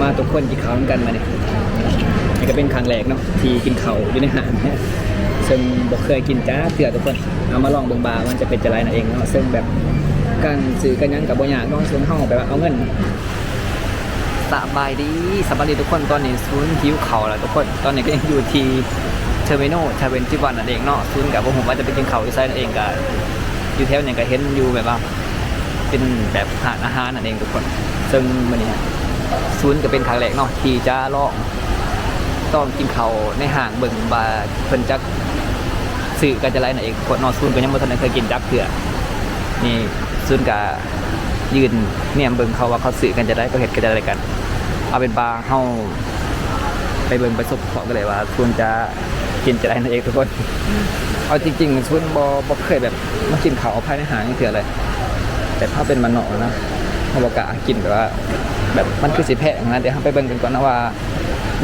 มาทุกคนกินข้าวกันมาเนี่ยนี่ก็เป็นครั้งแรกเนาะที่กินข้าวอยู่ในห้างเนี่ยซึ่งบอกเคยกินจ้าเถื่อทุกคนเอามาลองเบิ่งบามันจะเป็นจะไรนั่นเองเนาะซึ่งแบบการซื้อกันยังกับบอยากเนาะซึ่งเฮาแบบว่าเอาเงินสบายดีสบายดีทุกคนตอนนี้ซูนหิวเขาแล้วทุกคนตอนนี้ก็ยังอยู่ที่เทอร์มินอลทาเวนที่วันนั่นเองเนาะซูนกับพวกผมว่าจะไปกินเขาวที่ไซนั่นเองกับอยู่แถวเนี่ยก็เห็นอยู่แบบว่าเป็นแบบหาอาหารนั่นเองทุกคน ซึ่งมันนี้ ซูนย์ก็เป็นครั้งแรกเนาะที่จะลองต้องกินเขาในห้างเบิ่งบาเพิ่นจักสื่อกันจะไรนั่นเองทุกคนเนอซูนก็ยังไม่ทันได้เคยกินจักเถื่อนี่ซูนกับยืนเนี่ยเบิ่งเขาว่าเขาสื่อกันจะได้ก็เห็นกันจะได้กัน เอาเป็นบาร์เฮาไปเบิ่งไปสบเขากันเลยว่าควรจะกินจะได้นั่นเองทุกคน เอาจริงๆชุนบอบเคยแบบมากินเขาวภายในหางนี่คืออะไรแต่ถ้าเป็นมันเนาะนะ เขบกกล้ากินแบบว่าแบบมันคือสิแพงนะเดี๋ยวไปเบิ่งกันก่อนนะว่า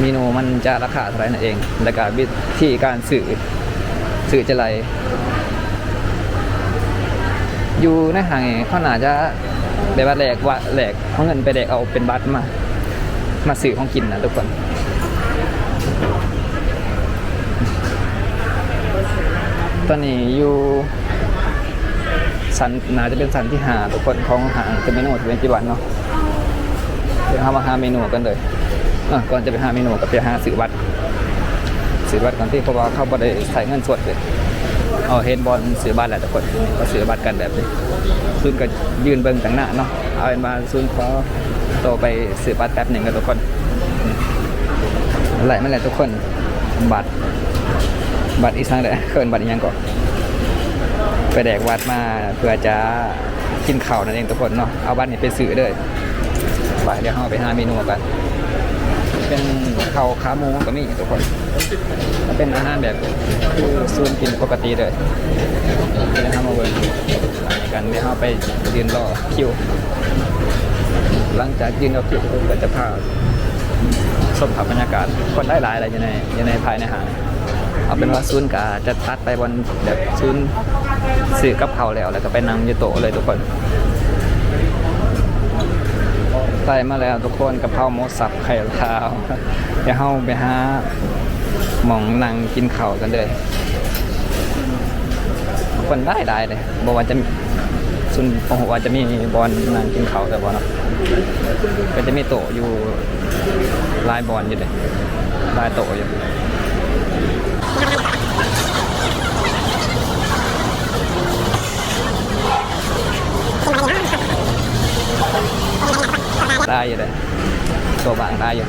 เมนูมันจะราคาเท่าไหร่นั่นเองแล้วก็วิธีการสื่อสื่อจะไรอยู่ในห้างเขาหนาจะแบบว่าแหลกว่าแหลกเอาเงินไปแหลกเอาเป็นบัตรมา มาซื้อของกินนะทุกคนตอนนี้อยู่ สันน่าจะเป็นสันที่หาทุกคนของหางเป็นเมนูที่เป็นจีวันเนาะเดี๋ยวเรามาหาเมนูกันเลยก่อนจะไปหาเมนูก็ไปหาซื้อบัตรซื้อบัตรก่อนที่เพราะว่าเข้าบ่ได้ใส่เงินสดเลยเอาเฮดบอลซื้อบัตรแหละทุกคนก็ซื้อบัตรกันแบบนี้ซุนก็ยืนเบิ่งต่างหน้าเนาะเอาเป็นมาซุนขอโตไปซื้อบัตรแป๊บหนึ่งกันทุกคนไหลมาแล้วทุกคนบัตรบัตรอีสังเลยเคินบัตรอีหยังก่อน ไปแดกวัดมาเพื่อจะกินข้าวนั่นเองทุกคนเนาะเอาบัตรนี้ไปซื้อเลยไปเดี๋ยวเราไปหาเมนูกัน เป็นข้าวขาหมูก็มีทุกคนเป็นอาหารแบบคือซูนกินปกติเลยเดี๋ยวเรามาเวิร์กันเดี๋ยวเราไปยืนรอคิว หลังจากยืนรอคิวปุ๊บก็จะพาชมภาพบรรยากาศคนได้หลายอะไรอยู่ในอยู่ในภายในห้างเอาเป็นว่าซูนกาจะตัดไปบนแบบซูน สื่อกับเขาแล้วแล้วก็ไปนั่งอยู่โต๊ะเลยทุกคนใส่มาแล้วทุกคนกะเพราหมูสับไข่ลาวเดี๋ยวเราไปหาหมองนั่งกินข้าวกันเลยคนได้ได้เลยบอกว่าจะซุนผมว่าจะมีบอลนั่งกินข้าวแต่บอลเนาะก็จะมีโต๊ะอยู่ลายบอลอยู่เลยลายโต๊ะอยู่ ได้อยู่เลยตัวบางได้อยู่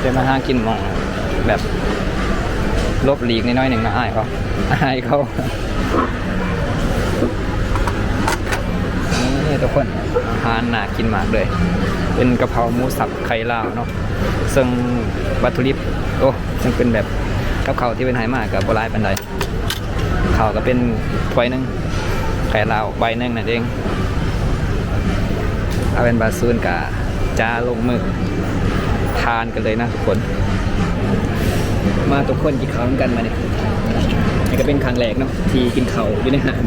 เป็นมาห้ากินมองแบบลบหลีกน้อยหนึ่งนะอายเขาอายเขานี่ทุกคนอาหารน่ากินมากเลย เป็นกะเพราหมูสับไข่ลาวเนาะซึ่งวัตถุดิบโอ้ซึ่งเป็นแบบกับเขาที่เป็นไฮมากกับโบราณปันไดข้าก็เป็นถ้วยหนึงไข่ลาวใบหนึงนั่นเอง อาเป็นบาซูนกับจ้าลงมือทานกันเลยนะทุกคน มาทุกคนกินข้าวกันมาเนี่ยนี่ก็เป็นครั้งแรกเนาะที่กินข้าวอยู่ในห้าง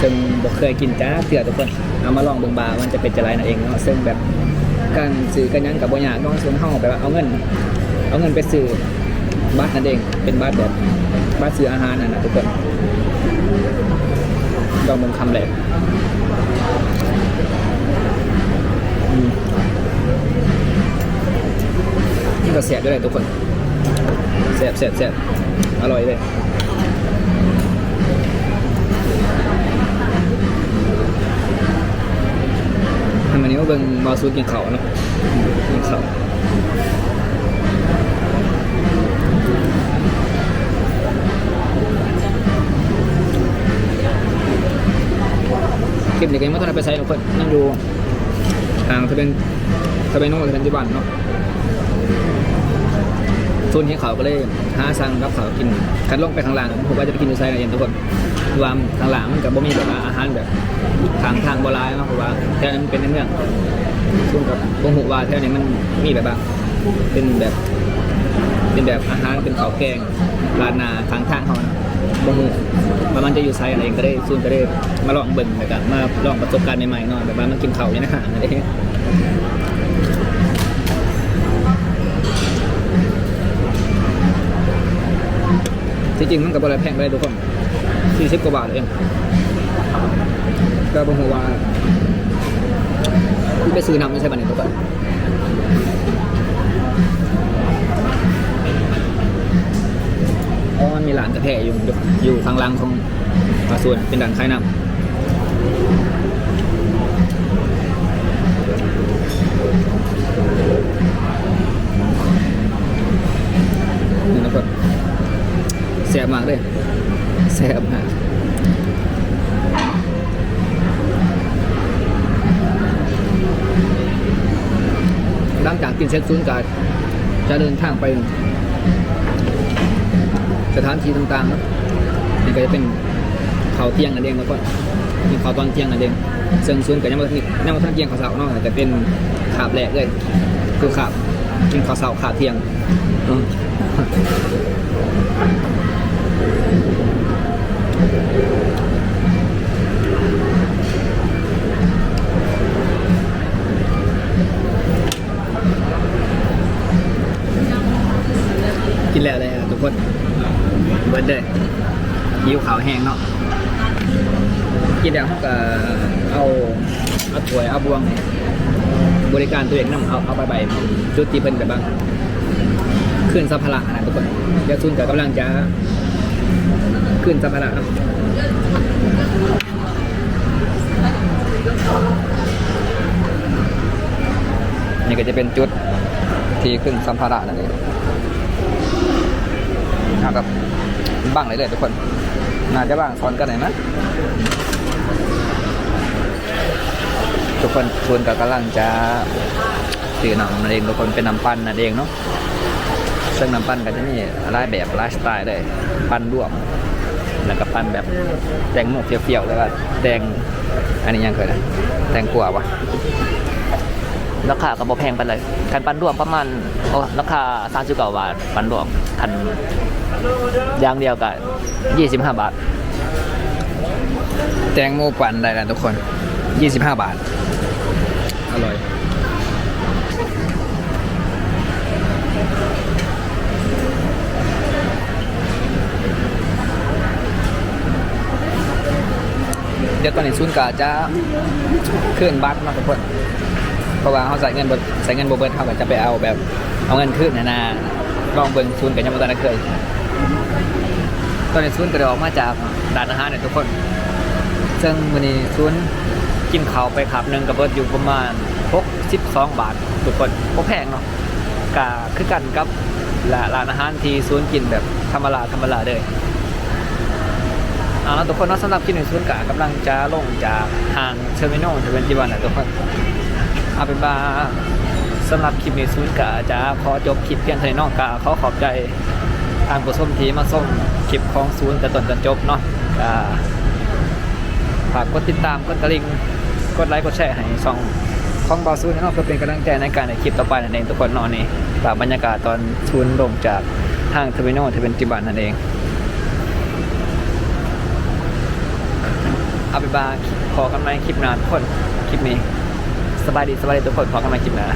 ซึ่งบอกเคยกินจ้าเถื่อทุกคน เอามาลองเบิ่งบามันจะเป็นจะไรนั่นเองเนาะซึ่งแบบการซื้อกันยังกับบอยากเนาะซึ่งเฮาแบบว่าเอาเงิน เอาเงินไปซื้อบัตรนั่นเอง เป็นบัตรแบบบัตรซื้ออาหารนั่นนะทุกคนลองเบิ่งคำแรก นี่ก็เสียบด้วยเลยทุกคนเสียบเสียบเสียบอร่อยเลยทำอันนี้ว่าเบิ่งมาซูกินเขาเนาะกินเขาคลิปนี้ก็ยังไม่ต้องไปใช้ทุกคนนั่งดู ทางทะเบียนทะเบียนโน้ตทะเบียนที่บ้านเนาะทุนให้เขาก็เลยหาสั่งกับเขากินคันลงไปข้างล่างผมว่าจะไปกินอยู่ไซน์กันทุกคนรวมข้างล่างมันกับบ่มีแบบอาหารแบบทางทางโบราณเนาะเพราะว่าแถวนั้นมันเป็นในเมืองซึ่งกับบ่ฮู้ว่าแถวนี้มันมีแบบว่าเป็นแบบ เป็นแบบอาหารเป็นข้าวแกงร้านนาทางทางเขานะ บ่ฮู้ว่ามันจะอยู่ไซอะไรก็ได้ซูนก็ได้มาลองเบิ่งแล้วก็มาลองประสบการณ์ใหม่ๆเนาะแบบว่ามันกินข้าวเนี่ยนะฮะนั่นเองที่จริงมันก็บ่ได้แพงไปเลยทุกคน40กว่าบาทเองก็บ่ฮู้ว่าไปซื้อน้ำไม่ใช่บัดนี้ทุกกัน มีร้านกระแทอยู่อยู่อยู่ทางลังของปลาส่วนเป็นด่านคายน้ำนี่นะครับแซ่บมากเลยแซ่บมากหลังจากกินเสร็จศูนกาจะเดินทางไป สถานที่ต่างๆเนอะนี่ก็จะเป็นเขาเที่ยงนั่นเองแล้วก็มีเขาตอนเที่ยงนั่นเองซึ่งศูนย์ก็ยังไม่ทันยังไม่ทันเที่ยงเขาวเสาเนาะแต่เป็นขาบแรกเลยคือขาบกินข้าวเสาขาเที่ยงกินแล้วเลยทุกคน เบิร์ดเลยหิวขาวแห้งเนาะกินแล้วเขาก็เอาเอาถ้วยเอาบวง บริการตัวเองนํเอาเอาไปใบจุดที่เป็นแบบบ้างขึ้นสัมภาระนะทุกคนเดี๋ยวซุนกับกำลังจะขึ้นสัมภาระนาะนี่ก็จะเป็นจุดที่ขึ้นสัมภาระนั่นเองนะครับ บ้างเลยเลยทุกคน น่าจะบ้างสอนกันหน่อยนะทุกคนชวนกับกำลังจะซื้อน้ำนั่นเองทุกคนเป็นน้ำปั้นนั่นเองเนาะซึ่งน้ำปั้นก็จะมีหลายแบบหลายสไตล์เลยปั้นรวมแล้วก็ปั้นแบบแตงโมเปรี้ยวๆแล้วก็แดงอันนี้ยังเคยนะแตงกัววะ ราคาก็บ่แพงไปเลยคันปันรวมประมาณโอ้ราคา39บาทปันรวมคันอย่างเดียวก็25บาท แตงโมปั่นได้แล้วทุกคน25บาท อร่อย เดี๋ยวตอนนี้ซุนกาจะเคลื่อนบัตรมาทุกคน ราะว่าเขาใส่เงินบใส่เงินบเบิร์เขาก็จะไปเอาแบบเอาเงินขึ้นนะนะลองเบิ่งซุนกับยังบ่ทันได้เคย ตอนนี้ซุนก็ได้ออกมาจากร้านอาหารเนี่ยทุกคน ซึ่งวันนี้ซุนกินข้าวไปขับหนึ่งกับเบิร์ดอยู่ประมาณ62บาททุกคนบ่แพงเนาะกะคือกันกับร้านอาหารที่ซุนกินแบบธรรมดาธรรมดาเลยเอาละทุกคนเนาะสำหรับคลิปนี้ซุนกะกำลังจะลงจากทางเทอร์มินอลทเวนตี้วันนะทุกคน เอาเป็นว่าสำหรับคลิปนี้ซุนกะจะขอจบคลิปเพียงเท่านี้นอกกะขอขอบใจทางผู้ชมทีมาส่งคลิปของศูนย์แต่ต้นจนจบเนาะฝากกดติดตามกดกระลิ่งกดไลค์กดแชร์ให้ช่องของบอซูนย์เนาะเพื่อเป็นกำลังใจในการในคลิปต่อไปนั่นเองทุกคนนอนนี่ฝากบรรยากาศตอนศูนลงจากทางเทอร์มินอลที่เป็นจิบันนั่นเองเอาเป็นว่าพอกันไหมคลิปนานคนคลิปนี้ สบายดีสบายดีทุกคนพอกันใหม่คลิปหน้า